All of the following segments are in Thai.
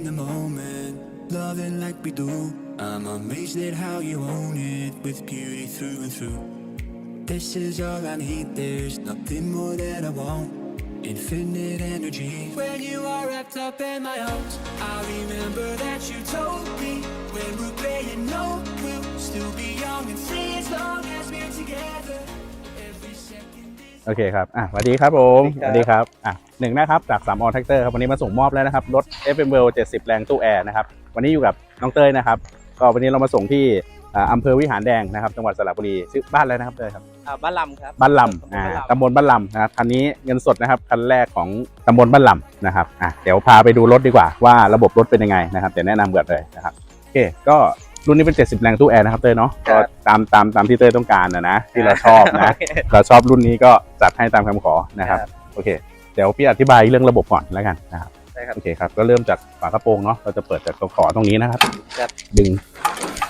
in the moment, loving like we do. I'm amazed at how you own it with beauty through and through. This is all I need, there's nothing more that I want. Infinite energy. When you are wrapped up in my arms, I remember that you told me โอเคครับ อะสวัสดีครับผมสวัสดีครับ อะหนึ่งนะครับ จาก3 on Tractor ครับ วันนี้มาส่งมอบแล้วนะครับ รถ FM w e l 70 แรงตู้แอร์นะครับ วันนี้อยู่กับน้องเต้ยนะครับ ก็วันนี้เรามาส่งที่อ่าอำเภอวิหารแดงนะครับ จังหวัดสระบุรี ชื่อบ้านอะไรนะครับเต้ยครับอ่าบ้านลำครับ บ้านลำอ่าตำบลบ้านลำนะครับ คันนี้เงินสดนะครับ คันแรกของตำบลบ้านลำนะครับ อะ เดี๋ยวพาไปดูรถดีกว่าว่าระบบรถเป็นยังไงนะครับ เดี๋ยวแนะนำก่อนเลยนะครับ โอเค ก็ รุ่นนี้เป็น 70 แรงตู้แอร์นะครับเต้ยเนาะครัก็บตามตามตามที่เต้ยต้องการนะนะที่เราชอบนะ เราชอบรุ่นนี้ก็จัดให้ตามคำขอนะครับโอเค เดี๋ยวพี่อธิบายเรื่องระบบก่อนแล้วกันนะครับใช่ครับโอเคครับก็เริ่มจากฝากระโปรงเนาะเราจะเปิดจากตัวขอตรงนี้นะครับครับดึง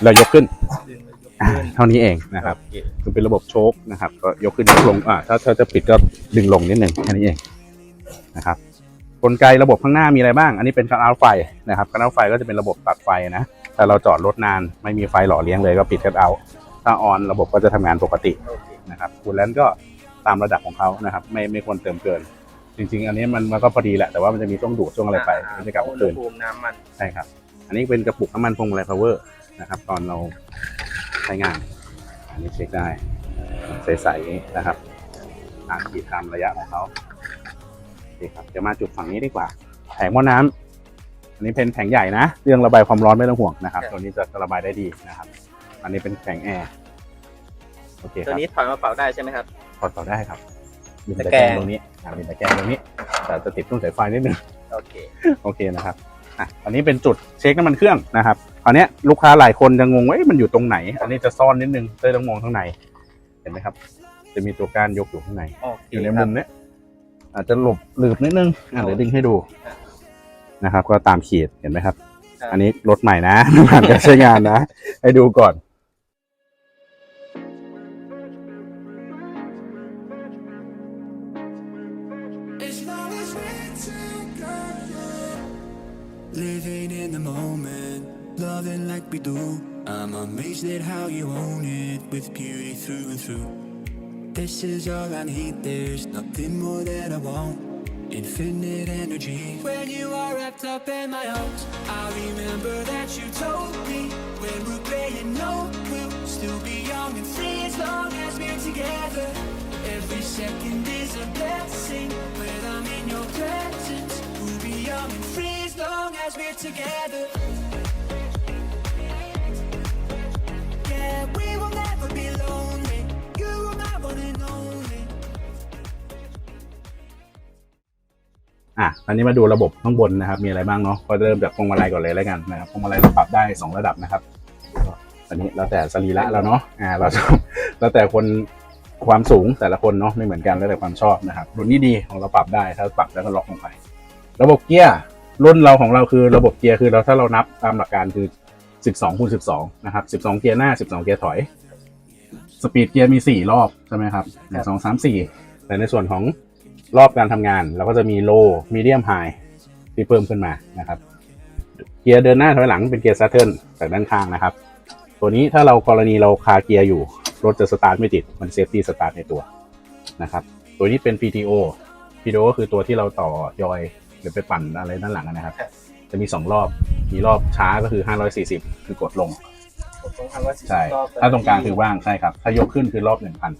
เรายกขึ้นดึงแล้วยกอ่าขึ้นเท่านี้เองนะครับโอเคคือเป็นระบบโชคนะครับ ก็ยกขึ้นยกลงอ่าถ้าถ้าจะปิดก็ดึงลงนิดหนึ่งแค่นี้เองนะครับกลไกระบบข้างหน้ามีอะไรบ้าง อันนี้เป็นคันเอาท์ไฟนะครับคันเอาท์ไฟก็จะเป็นระบบตัดไฟนะ ถ้าเราจอดรถนานไม่มีไฟหล่อเลี้ยงเลยก็ปิดคันเอาท์ถ้าออนระบบก็จะทำงานปกติโอเคนะครับคูลแลนต์ก็ตามระดับของเขานะครับ ไม่ไม่ควรเติมเกิน จริง ๆ อันนี้มันมันก็พอดีแหละแต่ว่ามันจะมีช่วงดูดช่วงอะไรไปมันจะกลับมาอุณคืหนภูมิน้ำมันใช่ครับ อันนี้เป็นกระปุกน้ำมันพวงมาลัยพาวเวอร์นะครับ ตอนเราใช้งาน อันนี้เช็คได้ใสๆนะครับตามขีดตามระยะของเขาโอเคครับเดี๋ยวมาจุดฝั่งนี้ดีกว่าแผงหม้อน้ำ อันนี้เป็นแผงใหญ่นะ เรื่องระบายความร้อนไม่ต้องห่วงนะครับ ตัวนี้จะระบายได้ดีนะครับ อันนี้เป็นแผงแอร์โอเคคตัวรับนี้ถอยมาเป่าได้ใช่ไหมครับ ถอดต่อได้ครับมีตะตะแกแกรรงงตรงนี้อ่ามีตะแกรงตรงนี้ แต่จะติดตู้สายไฟนิดนึง โอเค โอเคนะครับอะอันนี้เป็นจุดเช็คน้ำมันเครื่องนะครับอันเนี้ยลูกค้าหลายคนจะงงว่าเอ๊ะมันอยู่ตรงไหน อันนี้จะซ่อนนิดนึงเต้ยต้องมองข้างใน เห็นไหมครับ จะมีตัวก้านยกอยู่ข้างใน โอเคอยู่ในคมุรับ มเนี้ยอาจจะหลบหลืบนิดนึงอะเดี๋ยวดึงให้ดูครับ นะครับ ก็ตามขีดเห็นไหมครับครับ อันนี้รถใหม่นะผ่านการใช้งานนะ ให้ดูก่อน As long as we're together, living in the moment, loving like we do. I'm amazed at how you own it with beauty through and through. This is all I need, there's nothing more that I want. Infinite energy. When you are wrapped up in my arms, I remember that you told me when we're playing no, we'll still be young and free as long as we're together. Every second is a blessing when I'm in your presence. We'll be young and free as long as we're together. อะตอนนี้มาดูระบบข้างบนนะครับ มีอะไรบ้างเนาะก็เริ่มจากพวงมาลัยก่อนเลยแล้วกันนะครับพวงมาลัยเราปรับได้ 2 ระดับนะครับอันนี้แล้วแต่สรีระเราเนาะอ่าเราชอบแล้วแต่คนความสูงแต่ละคนเนาะไม่เหมือนกันแล้วแต่ความชอบนะครับรุ่นนี้ดีของเราปรับได้ถ้าปรับแล้วก็ล็อกลงไป ระบบเกียร์รุ่นเราของเราคือระบบเกียร์คือเราถ้าเรานับตามหลักการคือ 12คูณ12 นะครับ 12 เกียร์หน้า 12 เกียร์ถอย สปีดเกียร์มี 4 รอบใช่ไหมครับหนึ่งสองสามสี่แต่ในส่วนของ รอบการทำงานเราก็จะมี low medium high ที่เพิ่มขึ้นมานะครับ เกียร์เดินหน้าถอยหลังเป็นเกียร์ Saturn จากด้านข้างนะครับ ตัวนี้ถ้าเรากรณีเราคาเกียร์อยู่ รถจะสตาร์ทไม่ติด มันเซฟตี้สตาร์ทในตัวนะครับ ตัวนี้เป็น PTO PTO ก็คือตัวที่เราต่อยอยหรือไปปั่นอะไรด้านหลังนะครับ จะมี 2 รอบ มีรอบช้าก็คือ 540 คือกดลงผมต้องทำว่าสิบใช่รอบถ้าตรงกลางคือว่างใช่ครับ ถ้ายกขึ้นคือรอบหนึ่งพัน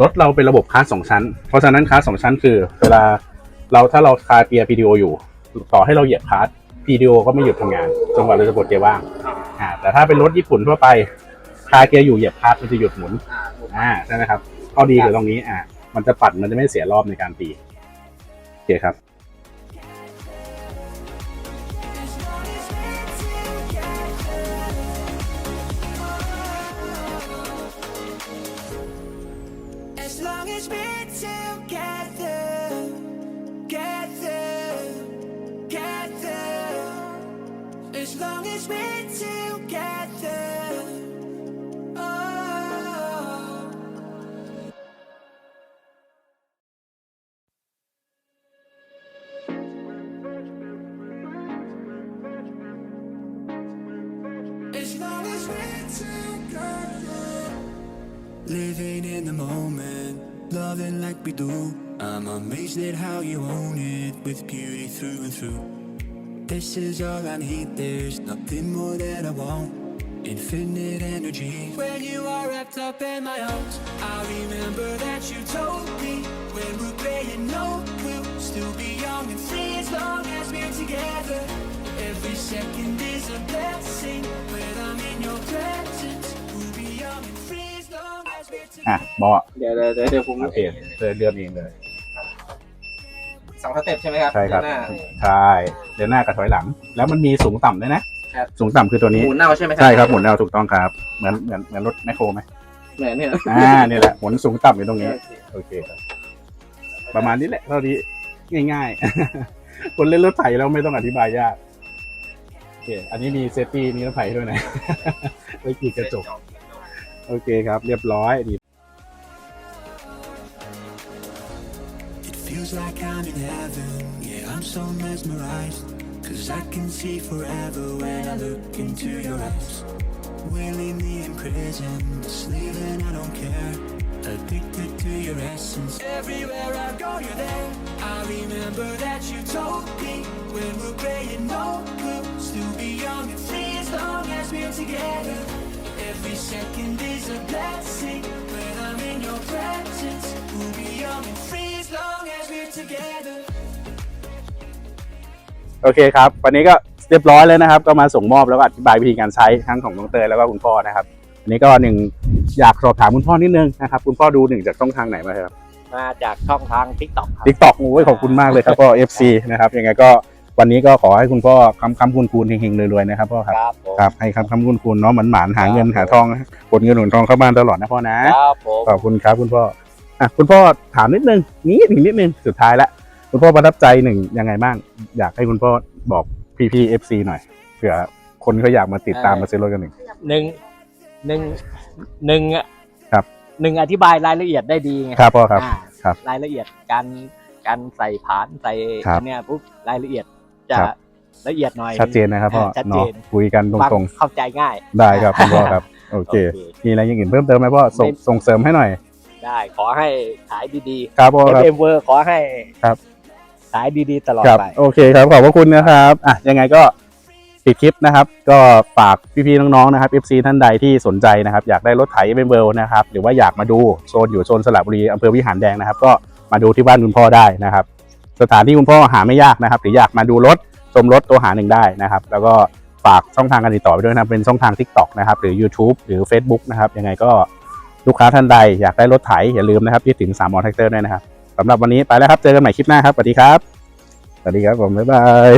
รถเราเป็นระบบคลาสสองชั้น เพราะฉะนั้นคลาสสองชั้นคือ เวลาเราถ้าเราคาเกียร์ PDO อยู่ ต่อให้เราเหยียบคลาส PDO ก็ไม่หยุดทำงานจนกว่าเราจะปลดเกียร์ว่างอ่าแต่ถ้าเป็นรถญี่ปุ่นทั่วไปคาเกียร์อยู่เหยียบคลาสมันจะหยุดหมุนอ่าใช่ไหมครับข้อดีคือตรงนี้อ่ามันจะปัดมันจะไม่เสียรอบในการตีโอเคครับ together, together, together. As long as we're together. Oh. As long as we're together. Living in the moment loving like we do. I'm amazed at how you own it with beauty through and through. This is all I need, there's nothing more that I want. Infinite energy. When you are wrapped up in my arms, I remember that you told me when we're playing no, we'll still be young and free as long as we're together. Every second is a blessing when I'm in your presence. อะบอเดี๋ยวเดี๋ยวเดี๋ยวเดี๋ยวผมโอเคเดินเดือนเองเลยสองสเต็ปใช่ไหมครับใช่ครับเดินหน้าใช่เดินหน้ากับถอยหลัง แล้วมันมีสูงต่ำด้วยนะ ครับ สูงต่ำคือตัวนี้ หมุนเน่าใช่ไหมครัใช่ครับหมุนแนวถูกต้องครับเหมือนเหมือนเหมือนรถแมคโครไหมเหมือนเนี่ยอ่านี่แหละหมุนสูงต่ำอยู่ตรงนี้ โอเคครับ ประมาณนี้แหละเท่านี้ง่ายๆ คนเล่นรถไถแล้วไม่ต้องอธิบายยากโอเคอันนี้มีเซฟตี้นิรภัยด้วยนะ ไว้กีดกระจก โอเคครับ เรียบร้อยดี It feels like I'm in heaven, yeah, I'm so mesmerized. Cause I can see forever when I look into your eyes. Willingly imprisoned, slave and I don't care. Addicted to your essence. Everywhere I go, you're there. I remember that you told me when we're playing no, we'll still be young and free as long as we're together. Every second is a blessing when I'm in your presence. We'll be young and free as long as we're together. โอเคครับ วันนี้ก็เรียบร้อยแล้วนะครับ ก็มาส่งมอบแล้วก็อธิบายวิธีการใช้ทั้งของน้องเตยแล้วก็คุณพ่อนะครับ อันนี้ก็หนึ่งอยากสอบถามคุณพ่อนิดนึงนะครับ คุณพ่อดูหนึ่งจากช่องทางไหนมาครับ มาจากช่องทางทิกตอกครับ ทิกตอกโอ้ยขอบคุณมากเลยครับพ่อ FC นะครับยังไงก็ วันนี้ก็ขอให้คุณพ่อคำคำคุณคูณเฮงๆรวยๆนะครับพ่อครับครับผมครับให้คำคำคุณคูณเนาะเหมือนหมานหาเงินหาทองกดเงินหนุนทองเข้าบ้านตลอดนะพ่อนะครับผมขอบคุณครับคุณพ่ออะคุณพ่อถามนิดนึงนี้ถึงนิดนึงสุดท้ายละคุณพ่อประทับใจหนึ่งยังไงบ้าง อยากให้คุณพ่อบอกพี่พี่เอฟซีหน่อยเผื่อคนเขาอยากมาติดตามมาซื้อรถกันหนึ่งหนึ่งหนึ่งหนึ่งอะครับหนึ่งอธิบายรายละเอียดได้ดีไงครับพ่อครับอ่าครับ รายละเอียดการการใส่ผานใส่ครับอันเนี้ยปุ๊บรายละเอียด จะครับ ละเอียดหน่อยชัดเจนนะครับพ่อชัดเจเนาะนคุยกันตฟังรงเข้าใจง่าย ๆ ได้ครับคุณพ่อครับโอเค มีอะไรอย่างอื่นเพิ่มเติมไหมพ่อส่งไม่ส่งเสริมให้หน่อย ได้ขอให้ขายดีครับพ่อๆ ครับ FM เวอร์ขอให้ครับ ขายดีๆ ตลอดครับไป โอเคครับขอบพระคุณนะครับอะยังไงก็ปิดคลิปนะครับ ก็ฝากพี่ๆน้องๆนะครับ FC ท่านใดที่สนใจนะครับ อยากได้รถไถเบนเวลนะครับ หรือว่าอยากมาดูโซนอยู่โซนสระบุรีอำเภอวิหารแดงนะครับ ก็มาดูที่บ้านคุณพ่อได้นะครับ สถานที่คุณพ่อหาไม่ยากนะครับ หรืออยากมาดูรถชมรถตัวหาหนึ่งได้นะครับ แล้วก็ฝากช่องทางการติดต่อไปด้วยนะเป็นช่องทาง TikTok นะครับหรือ YouTube หรือ Facebook นะครับยังไงก็ลูกค้าท่านใดอยากได้รถไถอย่าลืมนะครับที่ถึง3มอแท็กเตอร์ด้วยนะครับสำหรับวันนี้ไปแล้วครับ เจอกันใหม่คลิปหน้าครับสวัสดีครับสวัสดีครับผมบ๊ายบาย